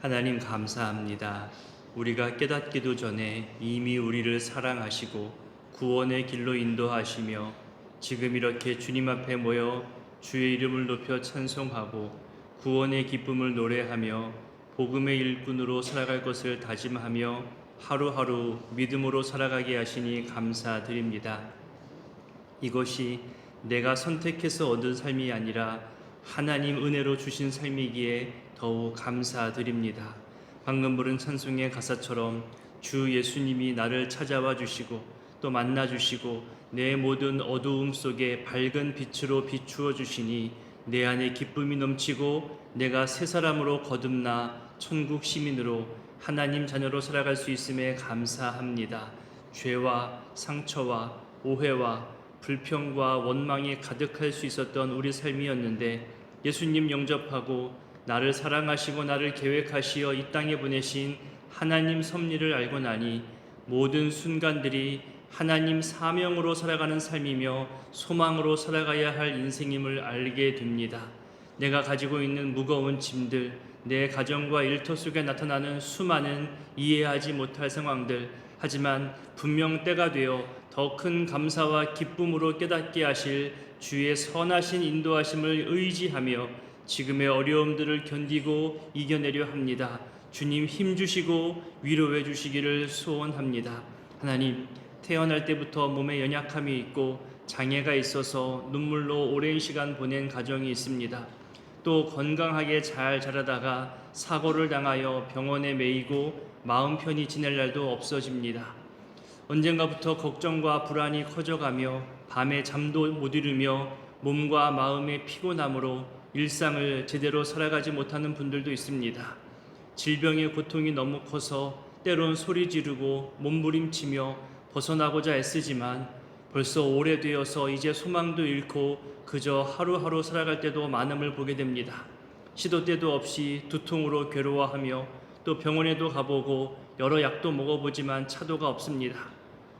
하나님 감사합니다. 우리가 깨닫기도 전에 이미 우리를 사랑하시고 구원의 길로 인도하시며 지금 이렇게 주님 앞에 모여 주의 이름을 높여 찬송하고 구원의 기쁨을 노래하며 복음의 일꾼으로 살아갈 것을 다짐하며 하루하루 믿음으로 살아가게 하시니 감사드립니다. 이것이 내가 선택해서 얻은 삶이 아니라 하나님 은혜로 주신 삶이기에 더욱 감사드립니다. 방금 부른 찬송의 가사처럼 주 예수님이 나를 찾아와 주시고 또 만나 주시고 내 모든 어두움 속에 밝은 빛으로 비추어 주시니 내 안에 기쁨이 넘치고 내가 새 사람으로 거듭나 천국 시민으로 하나님 자녀로 살아갈 수 있음에 감사합니다. 죄와 상처와 오해와 불평과 원망이 가득할 수 있었던 우리 삶이었는데 예수님 영접하고 나를 사랑하시고 나를 계획하시어 이 땅에 보내신 하나님 섭리를 알고 나니 모든 순간들이 하나님 사명으로 살아가는 삶이며 소망으로 살아가야 할 인생임을 알게 됩니다. 내가 가지고 있는 무거운 짐들, 내 가정과 일터 속에 나타나는 수많은 이해하지 못할 상황들, 하지만 분명 때가 되어 더 큰 감사와 기쁨으로 깨닫게 하실 주의 선하신 인도하심을 의지하며 지금의 어려움들을 견디고 이겨내려 합니다. 주님 힘 주시고 위로해 주시기를 소원합니다. 하나님, 태어날 때부터 몸에 연약함이 있고 장애가 있어서 눈물로 오랜 시간 보낸 가정이 있습니다. 또 건강하게 잘 자라다가 사고를 당하여 병원에 매이고 마음 편히 지낼 날도 없어집니다. 언젠가부터 걱정과 불안이 커져가며 밤에 잠도 못 이루며 몸과 마음의 피곤함으로 일상을 제대로 살아가지 못하는 분들도 있습니다. 질병의 고통이 너무 커서 때론 소리 지르고 몸부림치며 벗어나고자 애쓰지만 벌써 오래되어서 이제 소망도 잃고 그저 하루하루 살아갈 때도 많음을 보게 됩니다. 시도 때도 없이 두통으로 괴로워하며 또 병원에도 가보고 여러 약도 먹어보지만 차도가 없습니다.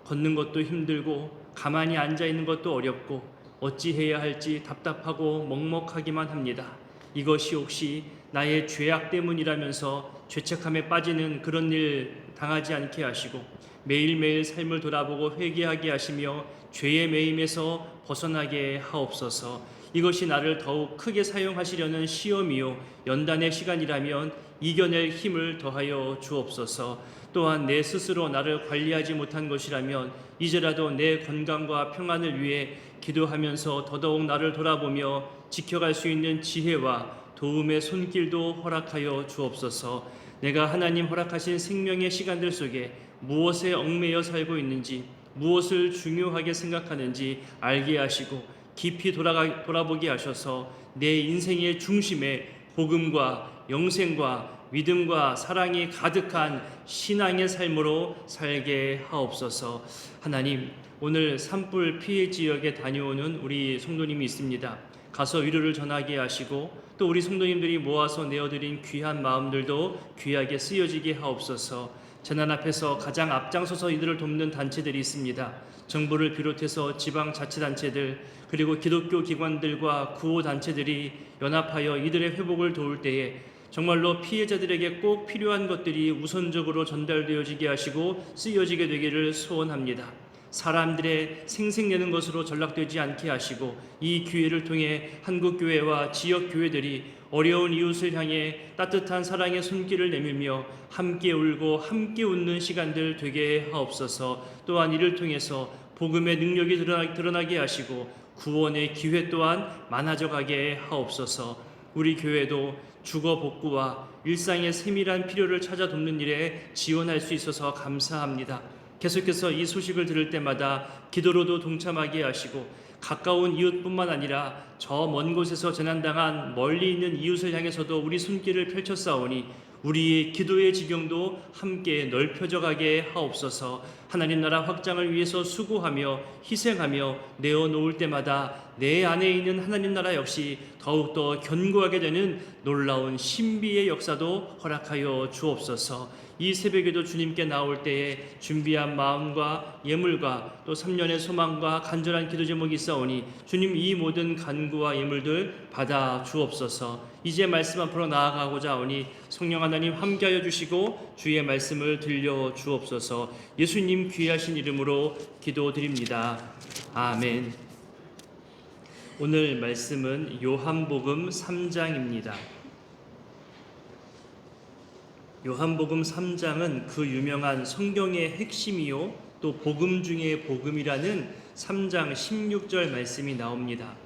걷는 것도 힘들고 가만히 앉아 있는 것도 어렵고 어찌해야 할지 답답하고 먹먹하기만 합니다. 이것이 혹시 나의 죄악 때문이라면서 죄책감에 빠지는 그런 일 당하지 않게 하시고 매일매일 삶을 돌아보고 회개하게 하시며 죄의 매임에서 벗어나게 하옵소서. 이것이 나를 더욱 크게 사용하시려는 시험이요 연단의 시간이라면 이겨낼 힘을 더하여 주옵소서. 또한 내 스스로 나를 관리하지 못한 것이라면 이제라도 내 건강과 평안을 위해 기도하면서 더더욱 나를 돌아보며 지켜갈 수 있는 지혜와 도움의 손길도 허락하여 주옵소서. 내가 하나님 허락하신 생명의 시간들 속에 무엇에 얽매여 살고 있는지 무엇을 중요하게 생각하는지 알게 하시고 깊이 돌아가, 돌아보게 하셔서 내 인생의 중심에 복음과 영생과 믿음과 사랑이 가득한 신앙의 삶으로 살게 하옵소서. 하나님, 오늘 산불 피해 지역에 다녀오는 우리 성도님이 있습니다. 가서 위로를 전하게 하시고 또 우리 성도님들이 모아서 내어드린 귀한 마음들도 귀하게 쓰여지게 하옵소서. 재난 앞에서 가장 앞장서서 이들을 돕는 단체들이 있습니다. 정부를 비롯해서 지방 자치단체들 그리고 기독교 기관들과 구호 단체들이 연합하여 이들의 회복을 도울 때에 정말로 피해자들에게 꼭 필요한 것들이 우선적으로 전달되어지게 하시고 쓰여지게 되기를 소원합니다. 사람들의 생생내는 것으로 전락되지 않게 하시고 이 기회를 통해 한국 교회와 지역 교회들이 어려운 이웃을 향해 따뜻한 사랑의 손길을 내밀며 함께 울고 함께 웃는 시간들 되게 하옵소서. 또한 이를 통해서 복음의 능력이 드러나, 드러나게 하시고 구원의 기회 또한 많아져 가게 하옵소서. 우리 교회도 주거 복구와 일상의 세밀한 필요를 찾아 돕는 일에 지원할 수 있어서 감사합니다. 계속해서 이 소식을 들을 때마다 기도로도 동참하게 하시고 가까운 이웃뿐만 아니라 저 먼 곳에서 재난당한 멀리 있는 이웃을 향해서도 우리 손길을 펼쳤사오니 우리의 기도의 지경도 함께 넓혀져 가게 하옵소서. 하나님 나라 확장을 위해서 수고하며 희생하며 내어 놓을 때마다 내 안에 있는 하나님 나라 역시 더욱더 견고하게 되는 놀라운 신비의 역사도 허락하여 주옵소서. 이 새벽에도 주님께 나올 때에 준비한 마음과 예물과 또 3년의 소망과 간절한 기도 제목이 있사오니 주님 이 모든 간구와 예물들 받아 주옵소서. 이제 말씀 앞으로 나아가고자 하오니 성령 하나님 함께하여 주시고 주의 말씀을 들려 주옵소서 예수님 귀하신 이름으로 기도드립니다. 아멘. 오늘 말씀은 요한복음 3장입니다. 요한복음 3장은 그 유명한 성경의 핵심이요 또 복음 중의 복음이라는 3장 16절 말씀이 나옵니다.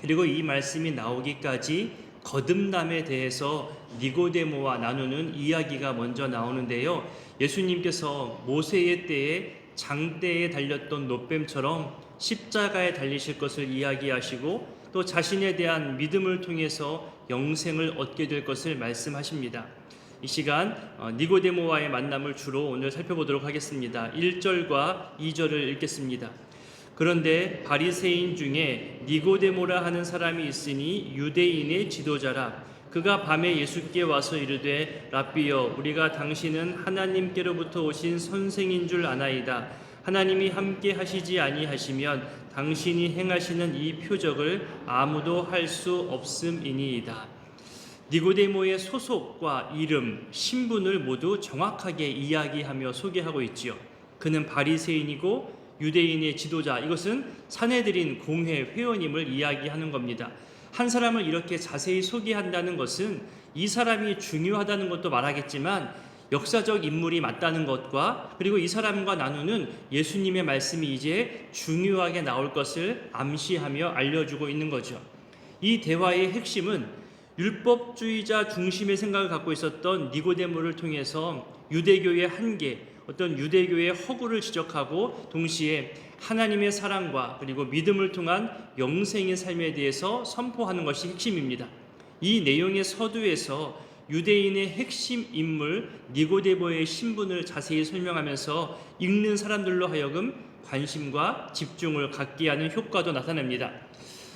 그리고 이 말씀이 나오기까지 거듭남에 대해서 니고데모와 나누는 이야기가 먼저 나오는데요. 예수님께서 모세의 때에 장대에 달렸던 노뱀처럼 십자가에 달리실 것을 이야기하시고 또 자신에 대한 믿음을 통해서 영생을 얻게 될 것을 말씀하십니다. 이 시간 어, 니고데모와의 만남을 주로 오늘 살펴보도록 하겠습니다. 1절과 2절을 읽겠습니다. 그런데 바리새인 중에 니고데모라 하는 사람이 있으니 유대인의 지도자라 그가 밤에 예수께 와서 이르되 라비여 우리가 당신은 하나님께로부터 오신 선생인 줄 아나이다 하나님이 함께 하시지 아니하시면 당신이 행하시는 이 표적을 아무도 할 수 없음이니이다 니고데모의 소속과 이름, 신분을 모두 정확하게 이야기하며 소개하고 있지요. 그는 바리새인이고 유대인의 지도자. 이것은 사내들인 공회 회원임을 이야기하는 겁니다. 한 사람을 이렇게 자세히 소개한다는 것은 이 사람이 중요하다는 것도 말하겠지만 역사적 인물이 맞다는 것과 그리고 이 사람과 나누는 예수님의 말씀이 이제 중요하게 나올 것을 암시하며 알려주고 있는 거죠. 이 대화의 핵심은 율법주의자 중심의 생각을 갖고 있었던 니고데모를 통해서 유대교의 한계, 어떤 유대교의 허구를 지적하고 동시에 하나님의 사랑과 그리고 믿음을 통한 영생의 삶에 대해서 선포하는 것이 핵심입니다. 이 내용의 서두에서 유대인의 핵심 인물 니고데모의 신분을 자세히 설명하면서 읽는 사람들로 하여금 관심과 집중을 갖게 하는 효과도 나타납니다.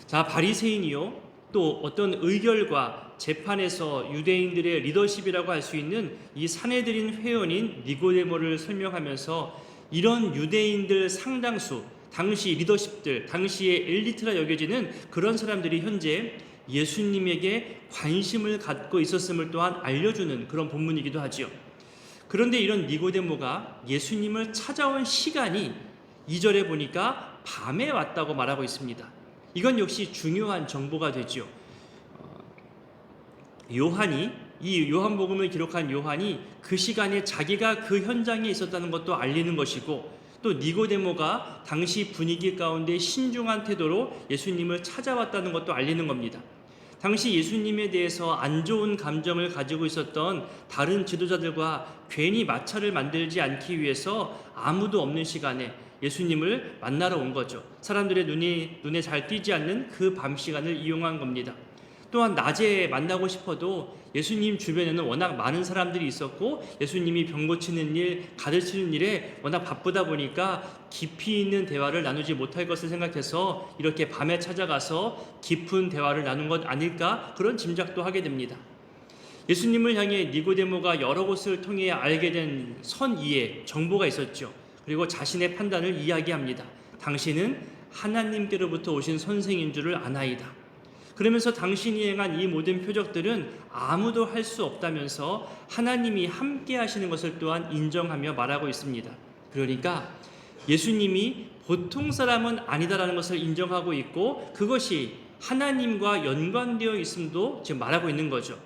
자, 바리새인이요. 또 어떤 의결과 재판에서 유대인들의 리더십이라고 할 수 있는 이 사내들인 회원인 니고데모를 설명하면서 이런 유대인들 상당수 당시 리더십들 당시의 엘리트라 여겨지는 그런 사람들이 현재 예수님에게 관심을 갖고 있었음을 또한 알려주는 그런 본문이기도 하지요. 그런데 이런 니고데모가 예수님을 찾아온 시간이 2절에 보니까 밤에 왔다고 말하고 있습니다. 이건 역시 중요한 정보가 되죠. 어, 요한이 이 요한복음을 기록한 요한이 그 시간에 자기가 그 현장에 있었다는 것도 알리는 것이고 또 니고데모가 당시 분위기 가운데 신중한 태도로 예수님을 찾아왔다는 것도 알리는 겁니다. 당시 예수님에 대해서 안 좋은 감정을 가지고 있었던 다른 지도자들과 괜히 마찰을 만들지 않기 위해서 아무도 없는 시간에 예수님을 만나러 온 거죠. 사람들의 눈이 눈에 잘 띄지 않는 그 밤 시간을 이용한 겁니다. 또한 낮에 만나고 싶어도 예수님 주변에는 워낙 많은 사람들이 있었고 예수님이 병 고치는 일, 가르치는 일에 워낙 바쁘다 보니까 깊이 있는 대화를 나누지 못할 것을 생각해서 이렇게 밤에 찾아가서 깊은 대화를 나눈 것 아닐까 그런 짐작도 하게 됩니다. 예수님을 향해 니고데모가 여러 곳을 통해 알게 된 선이의 정보가 있었죠. 그리고 자신의 판단을 이야기합니다. 당신은 하나님께로부터 오신 선생인 줄을 아나이다. 그러면서 당신이 행한 이 모든 표적들은 아무도 할 수 없다면서 하나님이 함께 하시는 것을 또한 인정하며 말하고 있습니다. 그러니까 예수님이 보통 사람은 아니다라는 것을 인정하고 있고 그것이 하나님과 연관되어 있음도 지금 말하고 있는 거죠.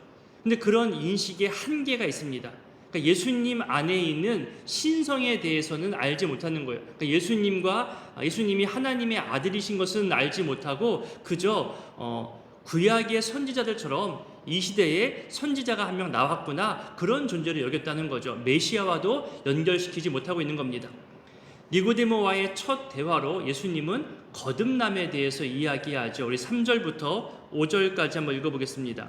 근데 그런 인식에 한계가 있습니다. 그러니까 예수님 안에 있는 신성에 대해서는 알지 못하는 거예요. 그러니까 예수님과 예수님이 하나님의 아들이신 것은 알지 못하고 그저 어, 구약의 선지자들처럼 이 시대에 선지자가 한 명 나왔구나 그런 존재를 여겼다는 거죠. 메시아와도 연결시키지 못하고 있는 겁니다. 니고데모와의 첫 대화로 예수님은 거듭남에 대해서 이야기하죠. 우리 3절부터 5절까지 한번 읽어보겠습니다.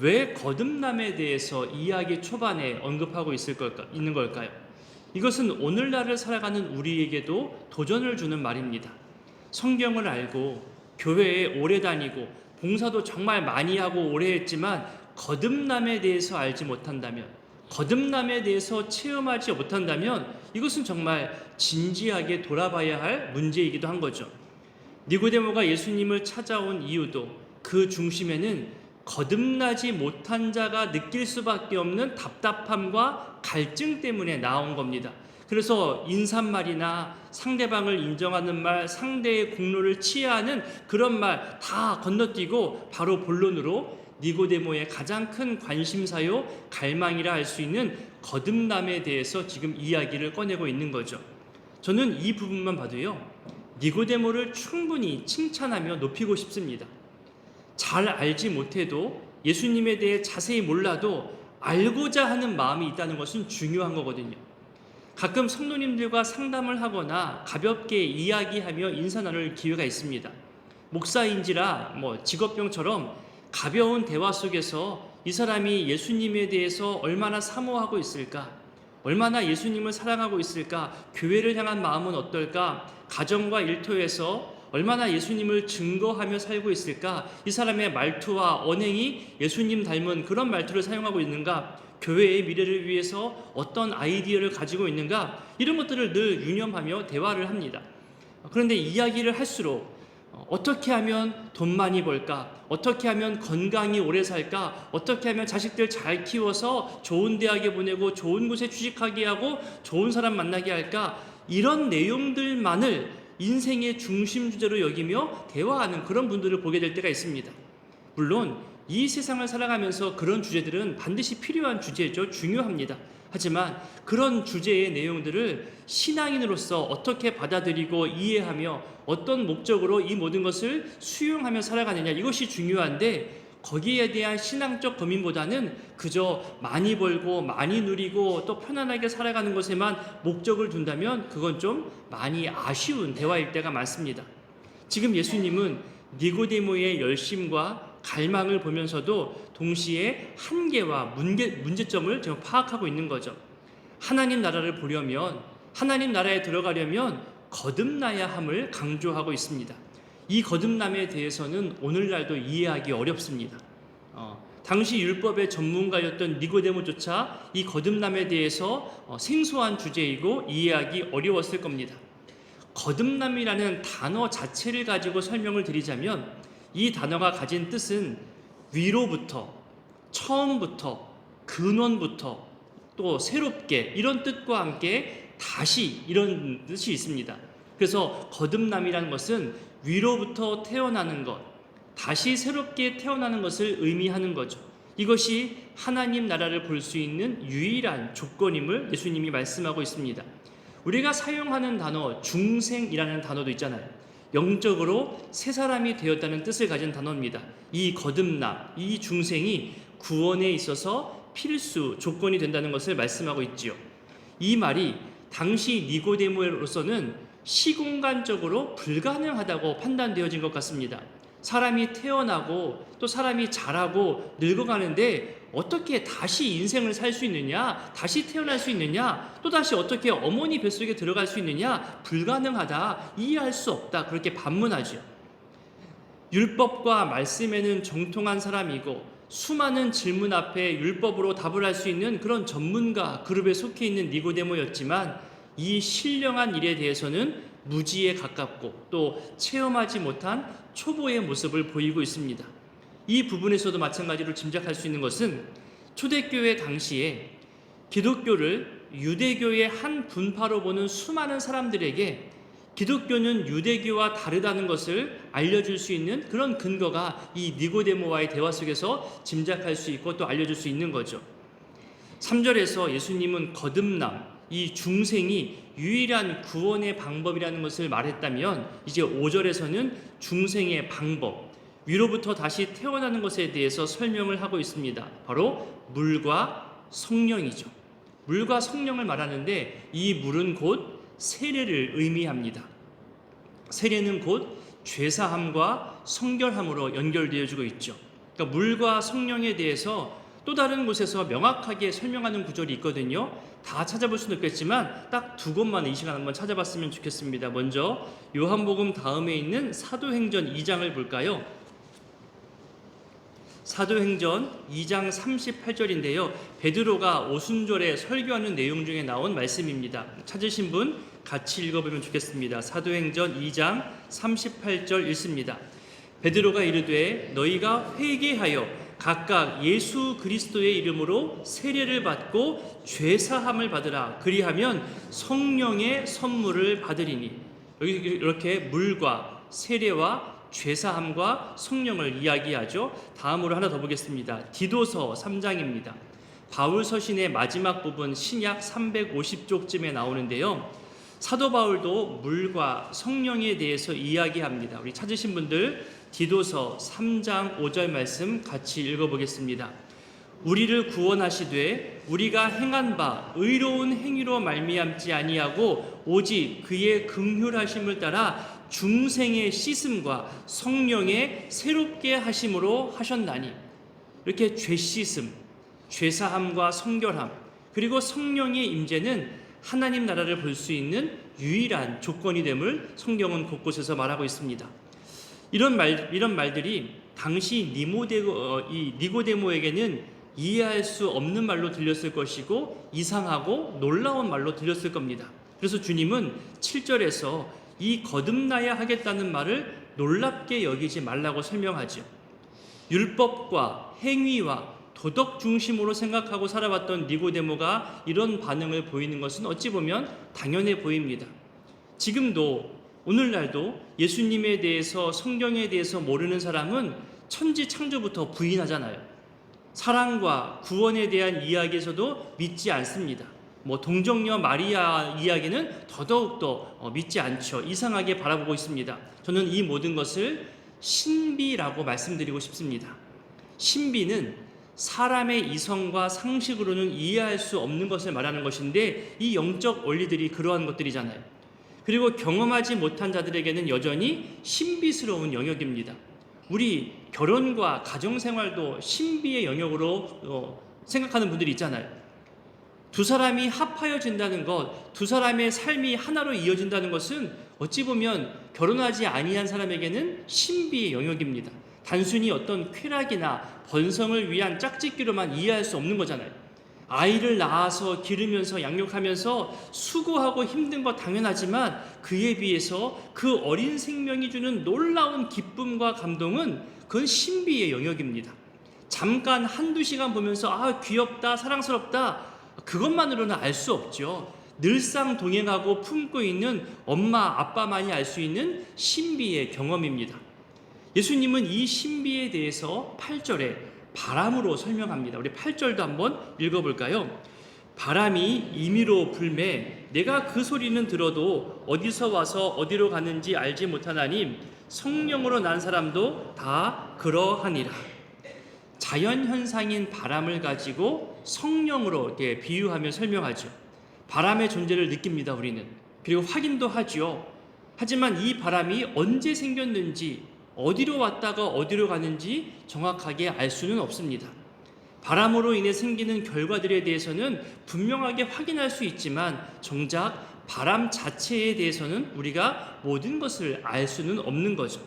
왜 거듭남에 대해서 이야기 초반에 언급하고 있을 걸까, 있는 걸까요? 이것은 오늘날을 살아가는 우리에게도 도전을 주는 말입니다. 성경을 알고 교회에 오래 다니고 봉사도 정말 많이 하고 오래 했지만 거듭남에 대해서 알지 못한다면 거듭남에 대해서 체험하지 못한다면 이것은 정말 진지하게 돌아봐야 할 문제이기도 한 거죠. 니고데모가 예수님을 찾아온 이유도 그 중심에는 거듭나지 못한 자가 느낄 수밖에 없는 답답함과 갈증 때문에 나온 겁니다. 그래서 인사말이나 상대방을 인정하는 말, 상대의 공로를 치하하는 그런 말 다 건너뛰고 바로 본론으로 니고데모의 가장 큰 관심사요 갈망이라 할 수 있는 거듭남에 대해서 지금 이야기를 꺼내고 있는 거죠. 저는 이 부분만 봐도요. 니고데모를 충분히 칭찬하며 높이고 싶습니다. 잘 알지 못해도 예수님에 대해 자세히 몰라도 알고자 하는 마음이 있다는 것은 중요한 거거든요. 가끔 성도님들과 상담을 하거나 가볍게 이야기하며 인사 나눌 기회가 있습니다. 목사인지라 뭐 직업병처럼 가벼운 대화 속에서 이 사람이 예수님에 대해서 얼마나 사모하고 있을까? 얼마나 예수님을 사랑하고 있을까? 교회를 향한 마음은 어떨까? 가정과 일터에서 얼마나 예수님을 증거하며 살고 있을까? 이 사람의 말투와 언행이 예수님 닮은 그런 말투를 사용하고 있는가? 교회의 미래를 위해서 어떤 아이디어를 가지고 있는가? 이런 것들을 늘 유념하며 대화를 합니다. 그런데 이야기를 할수록 어떻게 하면 돈 많이 벌까? 어떻게 하면 건강히 오래 살까? 어떻게 하면 자식들 잘 키워서 좋은 대학에 보내고 좋은 곳에 취직하게 하고 좋은 사람 만나게 할까? 이런 내용들만을 인생의 중심 주제로 여기며 대화하는 그런 분들을 보게 될 때가 있습니다. 물론 이 세상을 살아가면서 그런 주제들은 반드시 필요한 주제죠. 중요합니다. 하지만 그런 주제의 내용들을 신앙인으로서 어떻게 받아들이고 이해하며 어떤 목적으로 이 모든 것을 수용하며 살아가느냐 이것이 중요한데 거기에 대한 신앙적 고민보다는 그저 많이 벌고 많이 누리고 또 편안하게 살아가는 것에만 목적을 둔다면 그건 좀 많이 아쉬운 대화일 때가 많습니다. 지금 예수님은 니고데모의 열심과 갈망을 보면서도 동시에 한계와 문제, 문제점을 지금 파악하고 있는 거죠. 하나님 나라를 보려면 하나님 나라에 들어가려면 거듭나야 함을 강조하고 있습니다. 이 거듭남에 대해서는 오늘날도 이해하기 어렵습니다. 어, 당시 율법의 전문가였던 니고데모조차 이 거듭남에 대해서 어, 생소한 주제이고 이해하기 어려웠을 겁니다. 거듭남이라는 단어 자체를 가지고 설명을 드리자면 이 단어가 가진 뜻은 위로부터, 처음부터, 근원부터, 또 새롭게 이런 뜻과 함께 다시 이런 뜻이 있습니다. 그래서 거듭남이라는 것은 위로부터 태어나는 것, 다시 새롭게 태어나는 것을 의미하는 거죠. 이것이 하나님 나라를 볼 수 있는 유일한 조건임을 예수님이 말씀하고 있습니다. 우리가 사용하는 단어 중생이라는 단어도 있잖아요. 영적으로 새 사람이 되었다는 뜻을 가진 단어입니다. 이 거듭남, 이 중생이 구원에 있어서 필수 조건이 된다는 것을 말씀하고 있지요. 이 말이 당시 니고데모로서는 시공간적으로 불가능하다고 판단되어진 것 같습니다. 사람이 태어나고 또 사람이 자라고 늙어가는데 어떻게 다시 인생을 살 수 있느냐? 다시 태어날 수 있느냐? 또 다시 어떻게 어머니 뱃속에 들어갈 수 있느냐? 불가능하다. 이해할 수 없다. 그렇게 반문하죠. 율법과 말씀에는 정통한 사람이고 수많은 질문 앞에 율법으로 답을 할 수 있는 그런 전문가 그룹에 속해 있는 니고데모였지만 이 신령한 일에 대해서는 무지에 가깝고 또 체험하지 못한 초보의 모습을 보이고 있습니다. 이 부분에서도 마찬가지로 짐작할 수 있는 것은 초대교회 당시에 기독교를 유대교의 한 분파로 보는 수많은 사람들에게 기독교는 유대교와 다르다는 것을 알려줄 수 있는 그런 근거가 이 니고데모와의 대화 속에서 짐작할 수 있고 또 알려줄 수 있는 거죠. 3절에서 예수님은 거듭남, 이 중생이 유일한 구원의 방법이라는 것을 말했다면 이제 5절에서는 중생의 방법, 위로부터 다시 태어나는 것에 대해서 설명을 하고 있습니다. 바로 물과 성령이죠. 물과 성령을 말하는데 이 물은 곧 세례를 의미합니다. 세례는 곧 죄사함과 성결함으로 연결되어지고 있죠. 그러니까 물과 성령에 대해서 또 다른 곳에서 명확하게 설명하는 구절이 있거든요. 다 찾아볼 수는 없겠지만 딱 두 곳만 이 시간 한번 찾아봤으면 좋겠습니다. 먼저 요한복음 다음에 있는 사도행전 2장을 볼까요? 사도행전 2장 38절인데요. 베드로가 오순절에 설교하는 내용 중에 나온 말씀입니다. 찾으신 분 같이 읽어보면 좋겠습니다. 사도행전 2장 38절 읽습니다. 베드로가 이르되 너희가 회개하여 각각 예수 그리스도의 이름으로 세례를 받고 죄 사함을 받으라. 그리하면 성령의 선물을 받으리니 여기 이렇게 물과 세례와 죄 사함과 성령을 이야기하죠. 다음으로 하나 더 보겠습니다. 디도서 3장입니다. 바울 서신의 마지막 부분 신약 350쪽쯤에 나오는데요. 사도 바울도 물과 성령에 대해서 이야기합니다. 우리 찾으신 분들 디도서 3장 5절 말씀 같이 읽어보겠습니다. 우리를 구원하시되 우리가 행한 바 의로운 행위로 말미암지 아니하고 오직 그의 긍휼하심을 따라 중생의 씻음과 성령의 새롭게 하심으로 하셨나니 이렇게 죄 씻음, 죄 사함과 성결함 그리고 성령의 임재는 하나님 나라를 볼 수 있는 유일한 조건이 됨을 성경은 곳곳에서 말하고 있습니다. 이런 말 이런 말들이 당시 니모데 어, 이 니고데모에게는 이해할 수 없는 말로 들렸을 것이고 이상하고 놀라운 말로 들렸을 겁니다. 그래서 주님은 7절에서 이 거듭나야 하겠다는 말을 놀랍게 여기지 말라고 설명하죠. 율법과 행위와 도덕 중심으로 생각하고 살아왔던 니고데모가 이런 반응을 보이는 것은 어찌 보면 당연해 보입니다. 지금도 오늘날도 예수님에 대해서 성경에 대해서 모르는 사람은 천지 창조부터 부인하잖아요. 사랑과 구원에 대한 이야기에서도 믿지 않습니다. 뭐 동정녀 마리아 이야기는 더더욱더 어, 믿지 않죠. 이상하게 바라보고 있습니다. 저는 이 모든 것을 신비라고 말씀드리고 싶습니다. 신비는 사람의 이성과 상식으로는 이해할 수 없는 것을 말하는 것인데 이 영적 원리들이 그러한 것들이잖아요. 그리고 경험하지 못한 자들에게는 여전히 신비스러운 영역입니다. 우리 결혼과 가정 생활도 신비의 영역으로 어, 생각하는 분들이 있잖아요. 두 사람이 합하여진다는 것, 두 사람의 삶이 하나로 이어진다는 것은 어찌 보면 결혼하지 아니한 사람에게는 신비의 영역입니다. 단순히 어떤 쾌락이나 번성을 위한 짝짓기로만 이해할 수 없는 거잖아요. 아이를 낳아서 기르면서 양육하면서 수고하고 힘든 거 당연하지만 그에 비해서 그 어린 생명이 주는 놀라운 기쁨과 감동은 그건 신비의 영역입니다. 잠깐 한두 시간 보면서 아, 귀엽다, 사랑스럽다. 그것만으로는 알 수 없죠. 늘상 동행하고 품고 있는 엄마, 아빠만이 알 수 있는 신비의 경험입니다. 예수님은 이 신비에 대해서 8절에 바람으로 설명합니다. 우리 8절도 한번 읽어볼까요? 바람이 임의로 불매 내가 그 소리는 들어도 어디서 와서 어디로 가는지 알지 못하나니 성령으로 난 사람도 다 그러하니라. 자연 현상인 바람을 가지고 성령으로 비유하며 설명하죠. 바람의 존재를 느낍니다, 우리는. 그리고 확인도 하죠. 하지만 이 바람이 언제 생겼는지, 어디로 왔다가 어디로 가는지 정확하게 알 수는 없습니다. 바람으로 인해 생기는 결과들에 대해서는 분명하게 확인할 수 있지만 정작 바람 자체에 대해서는 우리가 모든 것을 알 수는 없는 거죠.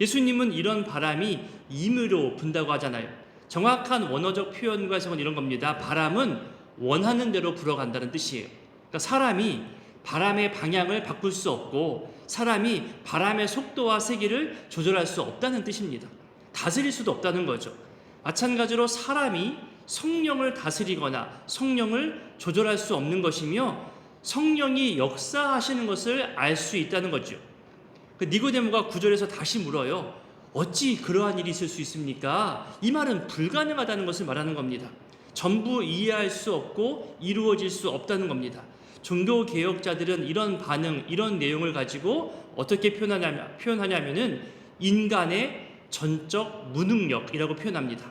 예수님은 이런 바람이 임의로 분다고 하잖아요. 정확한 원어적 표현과 해석은 이런 겁니다. 바람은 원하는 대로 불어간다는 뜻이에요. 그러니까 사람이 바람의 방향을 바꿀 수 없고 사람이 바람의 속도와 세기를 조절할 수 없다는 뜻입니다. 다스릴 수도 없다는 거죠. 마찬가지로 사람이 성령을 다스리거나 성령을 조절할 수 없는 것이며 성령이 역사하시는 것을 알 수 있다는 거죠. 그 니고데모가 구절에서 다시 물어요. 어찌 그러한 일이 있을 수 있습니까? 이 말은 불가능하다는 것을 말하는 겁니다. 전부 이해할 수 없고 이루어질 수 없다는 겁니다. 종교 개혁자들은 이런 반응, 이런 내용을 가지고 어떻게 표현하냐면, 표현하냐면은 인간의 전적 무능력이라고 표현합니다.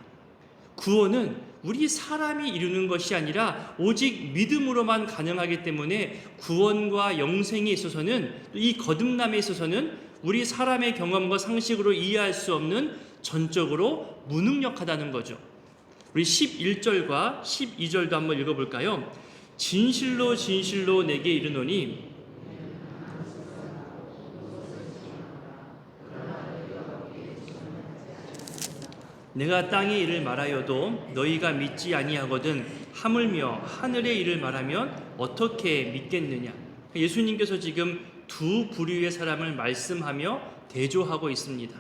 구원은 우리 사람이 이루는 것이 아니라 오직 믿음으로만 가능하기 때문에 구원과 영생에 있어서는 이 거듭남에 있어서는 우리 사람의 경험과 상식으로 이해할 수 없는 전적으로 무능력하다는 거죠. 우리 11절과 12절도 한번 읽어볼까요? 진실로 진실로 내게 이르노니 내가 땅의 일을 말하여도 너희가 믿지 아니하거든 하물며 하늘의 일을 말하면 어떻게 믿겠느냐? 예수님께서 지금 두 부류의 사람을 말씀하며 대조하고 있습니다.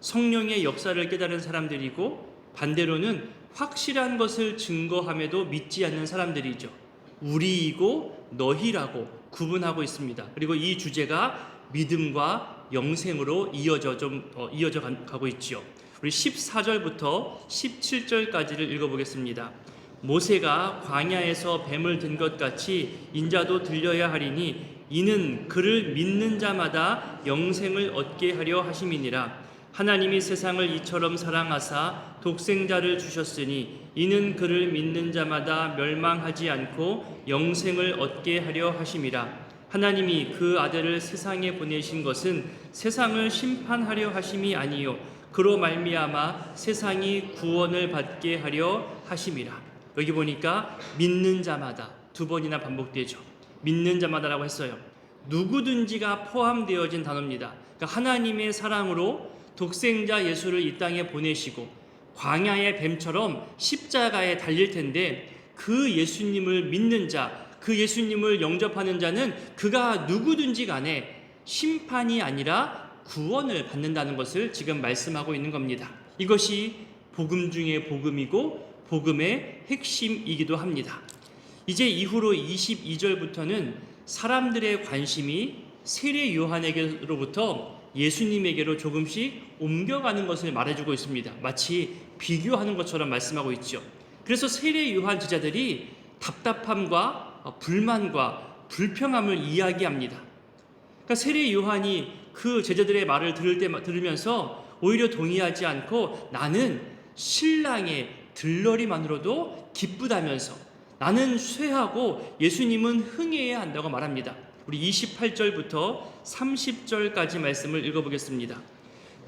성령의 역사를 깨달은 사람들이고 반대로는 확실한 것을 증거함에도 믿지 않는 사람들이죠 우리이고 너희라고 구분하고 있습니다 그리고 이 주제가 믿음과 영생으로 이어져 좀 어, 이어져 가- 가고 있지요 우리 14절부터 17절까지를 읽어보겠습니다. 모세가 광야에서 뱀을 든 것 같이 인자도 들려야 하리니 이는 그를 믿는 자마다 영생을 얻게 하려 하심이니라. 하나님이 세상을 이처럼 사랑하사 독생자를 주셨으니 이는 그를 믿는 자마다 멸망하지 않고 영생을 얻게 하려 하심이라. 하나님이 그 아들을 세상에 보내신 것은 세상을 심판하려 하심이 아니요 그로 말미암아 세상이 구원을 받게 하려 하심이라. 여기 보니까 믿는 자마다 두 번이나 반복되죠. 믿는 자마다라고 했어요. 누구든지가 포함되어진 단어입니다. 그러니까 하나님의 사랑으로 독생자 예수를 이 땅에 보내시고 광야의 뱀처럼 십자가에 달릴 텐데 그 예수님을 믿는 자, 그 예수님을 영접하는 자는 그가 누구든지 간에 심판이 아니라 구원을 받는다는 것을 지금 말씀하고 있는 겁니다. 이것이 복음 중의 복음이고 복음의 핵심이기도 합니다. 이제 이후로 22절부터는 사람들의 관심이 세례 요한에게로부터 예수님에게로 조금씩 옮겨가는 것을 말해주고 있습니다. 마치 비교하는 것처럼 말씀하고 있죠. 그래서 세례 요한 제자들이 답답함과 어, 불만과 불평함을 이야기합니다. 그러니까 세례 요한이 그 제자들의 말을 들을 때 들으면서 오히려 동의하지 않고 나는 신랑의 들러리만으로도 기쁘다면서 나는 쇠하고 예수님은 흥해야 한다고 말합니다. 우리 28절부터 30절까지 말씀을 읽어보겠습니다.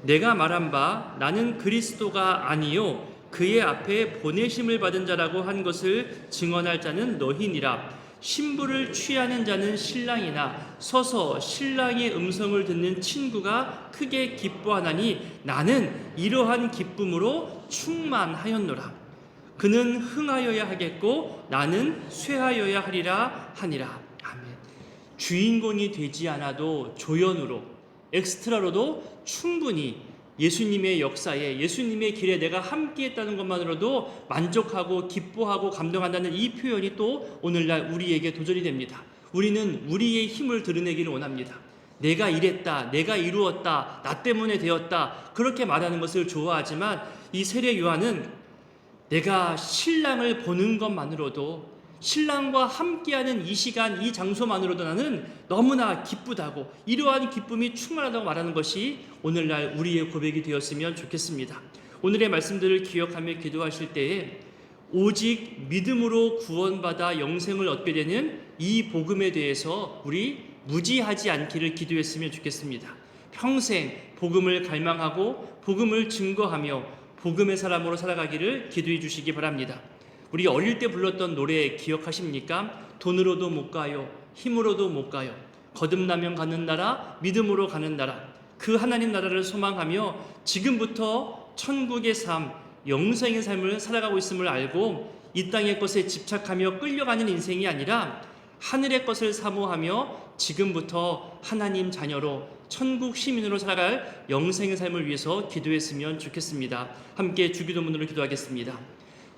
내가 말한 바 나는 그리스도가 아니요 그의 앞에 보내심을 받은 자라고 한 것을 증언할 자는 너희니라. 신부를 취하는 자는 신랑이나 서서 신랑의 음성을 듣는 친구가 크게 기뻐하나니 나는 이러한 기쁨으로 충만하였노라. 그는 흥하여야 하겠고 나는 쇠하여야 하리라 하니라. 주인공이 되지 않아도 조연으로 엑스트라로도 충분히 예수님의 역사에 예수님의 길에 내가 함께했다는 것만으로도 만족하고 기뻐하고 감동한다는 이 표현이 또 오늘날 우리에게 도전이 됩니다. 우리는 우리의 힘을 드러내기를 원합니다. 내가 이랬다, 내가 이루었다, 나 때문에 되었다 그렇게 말하는 것을 좋아하지만 이 세례 요한은 내가 신랑을 보는 것만으로도 신랑과 함께하는 이 시간, 이 장소만으로도 나는 너무나 기쁘다고 이러한 기쁨이 충만하다고 말하는 것이 오늘날 우리의 고백이 되었으면 좋겠습니다. 오늘의 말씀들을 기억하며 기도하실 때에 오직 믿음으로 구원받아 영생을 얻게 되는 이 복음에 대해서 우리 무지하지 않기를 기도했으면 좋겠습니다. 평생 복음을 갈망하고 복음을 증거하며 복음의 사람으로 살아가기를 기도해 주시기 바랍니다. 우리 어릴 때 불렀던 노래 기억하십니까? 돈으로도 못 가요. 힘으로도 못 가요. 거듭나면 가는 나라, 믿음으로 가는 나라. 그 하나님 나라를 소망하며 지금부터 천국의 삶, 영생의 삶을 살아가고 있음을 알고 이 땅의 것에 집착하며 끌려가는 인생이 아니라 하늘의 것을 사모하며 지금부터 하나님 자녀로 천국 시민으로 살아갈 영생의 삶을 위해서 기도했으면 좋겠습니다. 함께 주기도문으로 기도하겠습니다.